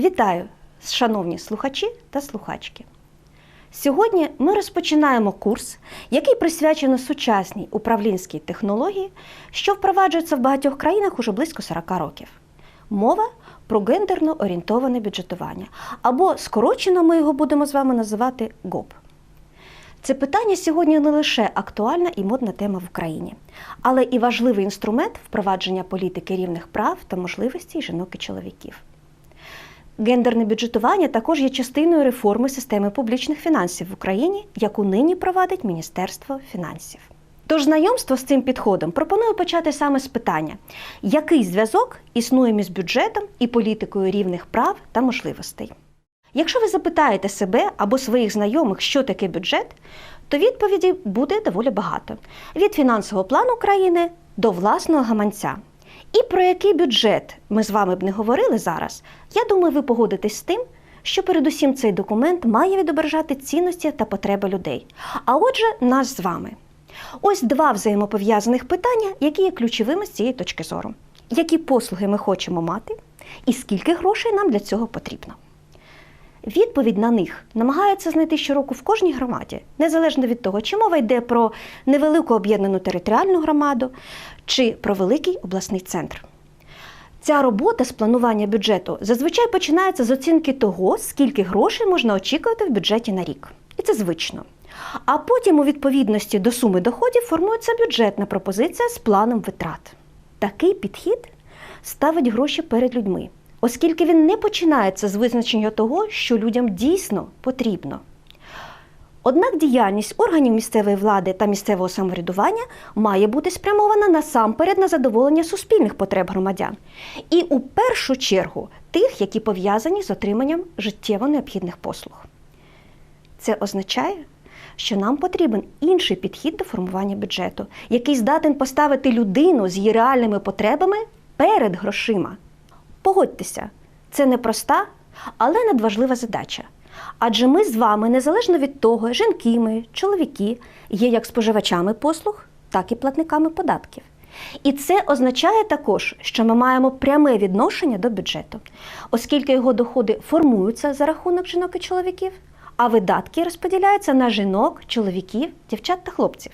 Вітаю, шановні слухачі та слухачки. Сьогодні ми розпочинаємо курс, який присвячено сучасній управлінській технології, що впроваджується в багатьох країнах уже близько 40 років. Мова про гендерно орієнтоване бюджетування, або скорочено ми його будемо з вами називати ГОП. Це питання сьогодні не лише актуальна і модна тема в Україні, але і важливий інструмент впровадження політики рівних прав та можливостей жінок і чоловіків. Гендерне бюджетування також є частиною реформи системи публічних фінансів в Україні, яку нині провадить Міністерство фінансів. Тож знайомство з цим підходом пропоную почати саме з питання, який зв'язок існує між бюджетом і політикою рівних прав та можливостей. Якщо ви запитаєте себе або своїх знайомих, що таке бюджет, то відповіді буде доволі багато: від фінансового плану країни до власного гаманця. І про який бюджет ми з вами б не говорили зараз, я думаю, ви погодитесь з тим, що передусім цей документ має відображати цінності та потреби людей. А отже, нас з вами. Ось два взаємопов'язаних питання, які є ключовими з цієї точки зору. Які послуги ми хочемо мати, і скільки грошей нам для цього потрібно. Відповідь на них намагається знайти щороку в кожній громаді, незалежно від того, чи мова йде про невелику об'єднану територіальну громаду, чи про великий обласний центр. Ця робота з планування бюджету зазвичай починається з оцінки того, скільки грошей можна очікувати в бюджеті на рік. І це звично. А потім, у відповідності до суми доходів, формується бюджетна пропозиція з планом витрат. Такий підхід ставить гроші перед людьми, оскільки він не починається з визначення того, що людям дійсно потрібно. Однак діяльність органів місцевої влади та місцевого самоврядування має бути спрямована насамперед на задоволення суспільних потреб громадян, і у першу чергу тих, які пов'язані з отриманням життєво необхідних послуг. Це означає, що нам потрібен інший підхід до формування бюджету, який здатен поставити людину з її реальними потребами перед грошима. Погодьтеся, це непроста, але надважлива задача. Адже ми з вами, незалежно від того, жінки ми, чоловіки, є як споживачами послуг, так і платниками податків. І це означає також, що ми маємо пряме відношення до бюджету, оскільки його доходи формуються за рахунок жінок і чоловіків, а видатки розподіляються на жінок, чоловіків, дівчат та хлопців.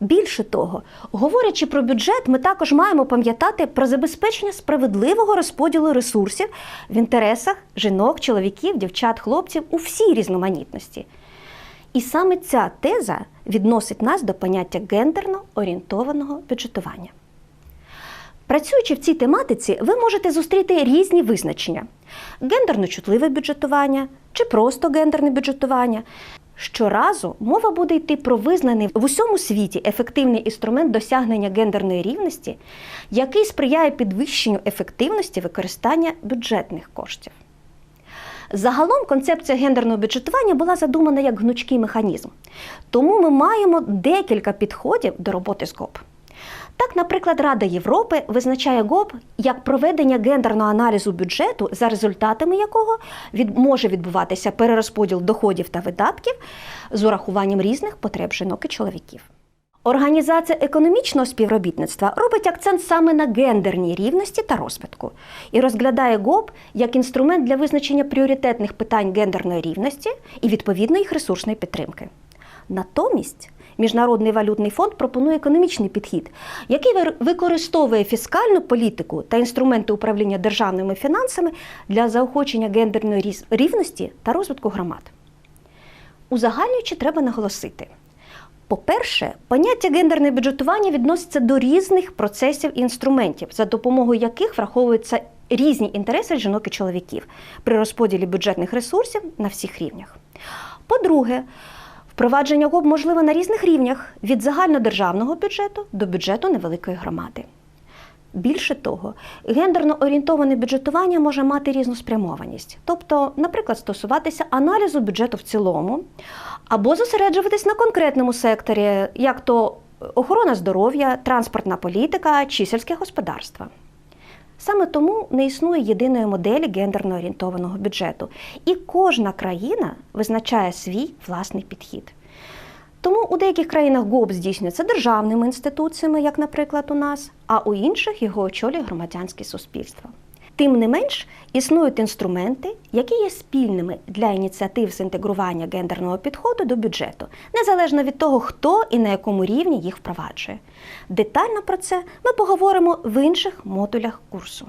Більше того, говорячи про бюджет, ми також маємо пам'ятати про забезпечення справедливого розподілу ресурсів в інтересах жінок, чоловіків, дівчат, хлопців у всій різноманітності. І саме ця теза відносить нас до поняття гендерно орієнтованого бюджетування. Працюючи в цій тематиці, ви можете зустріти різні визначення: гендерно чутливе бюджетування чи просто гендерне бюджетування. Щоразу мова буде йти про визнаний в усьому світі ефективний інструмент досягнення гендерної рівності, який сприяє підвищенню ефективності використання бюджетних коштів. Загалом концепція гендерного бюджетування була задумана як гнучкий механізм, тому ми маємо декілька підходів до роботи з ГОП. Так, наприклад, Рада Європи визначає ГОП як проведення гендерного аналізу бюджету, за результатами якого від, може відбуватися перерозподіл доходів та видатків з урахуванням різних потреб жінок і чоловіків. Організація економічного співробітництва робить акцент саме на гендерній рівності та розвитку і розглядає ГОП як інструмент для визначення пріоритетних питань гендерної рівності і відповідно їх ресурсної підтримки. Натомість Міжнародний валютний фонд пропонує економічний підхід, який використовує фіскальну політику та інструменти управління державними фінансами для заохочення гендерної рівності та розвитку громад. Узагальнюючи, треба наголосити. По-перше, поняття гендерне бюджетування відноситься до різних процесів і інструментів, за допомогою яких враховуються різні інтереси жінок і чоловіків при розподілі бюджетних ресурсів на всіх рівнях. По-друге, Впровадження ГОБ можливе на різних рівнях від загальнодержавного бюджету до бюджету невеликої громади. Більше того, гендерно орієнтоване бюджетування може мати різну спрямованість, тобто, наприклад, стосуватися аналізу бюджету в цілому, або зосереджуватись на конкретному секторі, як то охорона здоров'я, транспортна політика чи сільське господарство. Саме тому не існує єдиної моделі гендерно орієнтованого бюджету, і кожна країна визначає свій власний підхід. Тому у деяких країнах ГОП здійснюється державними інституціями, як, наприклад, у нас, а у інших його очолює громадянське суспільство. Тим не менш, існують інструменти, які є спільними для ініціатив з інтегрування гендерного підходу до бюджету, незалежно від того, хто і на якому рівні їх впроваджує. Детально про це ми поговоримо в інших модулях курсу.